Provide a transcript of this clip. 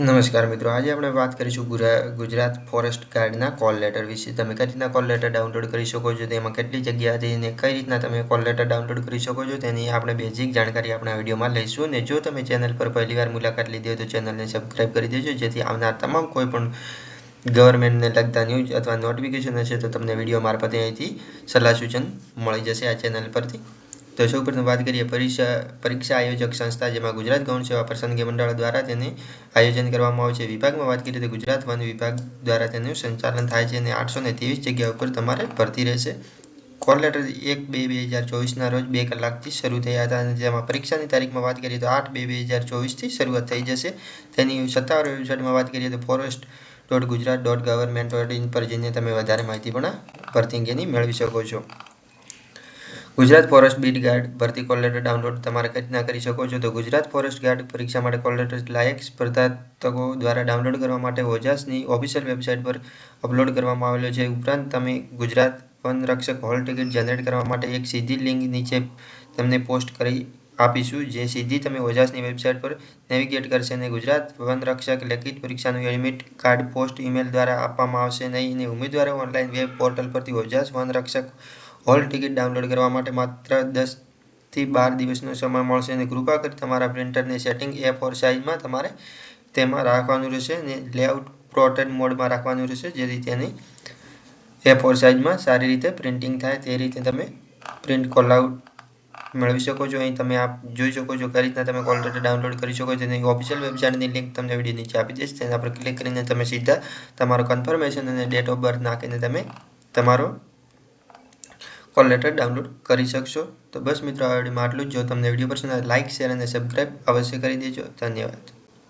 નમસ્કાર મિત્રો, આજે આપણે વાત કરીશું ગુજરાત ફોરેસ્ટ ગાર્ડના કોલ લેટર વિશે. તમે કઈ રીતના કોલ લેટર ડાઉનલોડ કરી શકો છો, તેમાં કેટલી જગ્યાથી અને કઈ રીતના તમે કોલ લેટર ડાઉનલોડ કરી શકો છો, તેની આપણે બેઝિક જાણકારી આપણા વિડીયોમાં લઈશું. અને જો તમે ચેનલ પર પહેલીવાર મુલાકાત લીધી હોય તો ચેનલને સબસ્ક્રાઇબ કરી દેજો, જેથી આવનાર તમામ કોઈ પણ ગવર્મેન્ટને લગતા ન્યૂઝ અથવા નોટિફિકેશન હશે તો તમને વીડિયો મારફતે અહીંથી સલાહ સૂચન મળી જશે આ ચેનલ પરથી. તો સૌ પ્રથમ વાત કરીએ પરીક્ષા પરીક્ષા આયોજક સંસ્થા જેમાં ગુજરાત ગૌણ સેવા પસંદગી મંડળ દ્વારા તેને આયોજન કરવામાં આવે છે. વિભાગમાં વાત કરીએ તો ગુજરાત વન વિભાગ દ્વારા તેનું સંચાલન થાય છે અને આઠસો ને ત્રેવીસ જગ્યા ઉપર તમારે ભરતી રહેશે. કોલ લેટર એક બે બે હજાર ચોવીસના રોજ બે કલાકથી શરૂ થયા હતા અને જેમાં પરીક્ષાની તારીખમાં વાત કરીએ તો આઠ બે બે હજાર ચોવીસથી શરૂઆત થઈ જશે. તેની સત્તાવાર વેબસાઇટમાં વાત કરીએ તો forest dot Gujarat dot government dot in પર જઈને તમે વધારે માહિતી પણ ભરતી અંગેની મેળવી શકો છો. ગુજરાત ફોરેસ્ટ બીટ ગાર્ડ ભરતી કોલ લેટર ડાઉનલોડ તમારે કઈ રીતના કરી શકો છો. તો ગુજરાત ફોરેસ્ટ ગાર્ડ પરીક્ષા માટે કોલ લેટર લાયક સ્પર્ધાતકો દ્વારા ડાઉનલોડ કરવા માટે ઓજાસની ઓફિશિયલ વેબસાઇટ પર અપલોડ કરવામાં આવેલો છે. ઉપરાંત તમે ગુજરાત વન રક્ષક હોલ ટિકિટ જનરેટ કરવા માટે એક સીધી લિંક નીચે તમને પોસ્ટ કરી આપીશું, જે સીધી તમે ઓજાસની વેબસાઇટ પર નેવિગેટ કરશે અને ગુજરાત વન રક્ષક લેખિત પરીક્ષાનું એડમિટ કાર્ડ પોસ્ટ ઈમેલ દ્વારા આપવામાં આવશે. નહીં અને ઉમેદવારો ઓનલાઈન વેબ પોર્ટલ પરથી ઓજાસ વન રક્ષક હોલ ટિકિટ ડાઉનલોડ કરવા માટે માત્ર દસથી બાર દિવસનો સમય મળશે અને કૃપા કરી તમારા પ્રિન્ટરની સેટિંગ એ ફોર સાઇઝમાં તમારે તેમાં રાખવાનું રહેશે અને લેઆઉટ પ્રોટેડ મોડમાં રાખવાનું રહેશે, જેથી તેની એ ફોર સાઇઝમાં સારી રીતે પ્રિન્ટિંગ થાય. તે રીતે તમે પ્રિન્ટ કોલ આઉટ મેળવી શકો છો. અહીં તમે આપ જોઈ શકો છો કઈ રીતના તમે કોલ લેટર ડાઉનલોડ કરી શકો છો. તેની ઓફિશિયલ વેબસાઇટની લિંક તમને વીડિયો નીચે આપી દઈશ. તેના પર ક્લિક કરીને તમે સીધા તમારો કન્ફર્મેશન અને ડેટ ઓફ બર્થ નાખીને તમે તમારો કોલ લેટર ડાઉનલોડ કરી શકશો. તો બસ મિત્રો, આ વિડીયોમાં આટલું જ. જો તમને વીડિયો પસંદ આવે લાઇક શેર અને સબસ્ક્રાઈબ અવશ્ય કરી દેજો. ધન્યવાદ.